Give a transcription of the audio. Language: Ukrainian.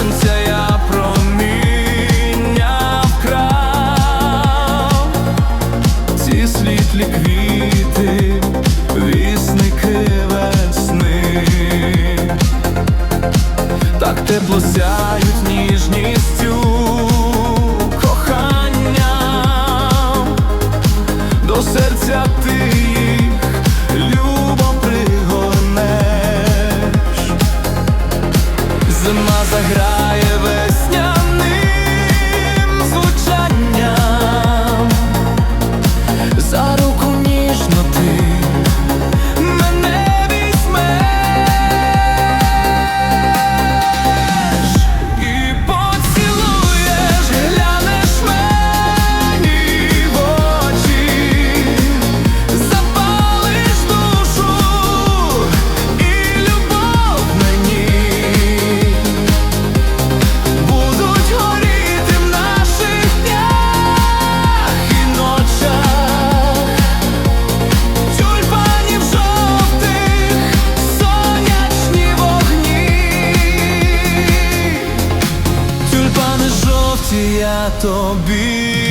сонця проміння вкрав ці світлі квіти, вісники так тепло сяють ніжністю кохання до серця. тобі.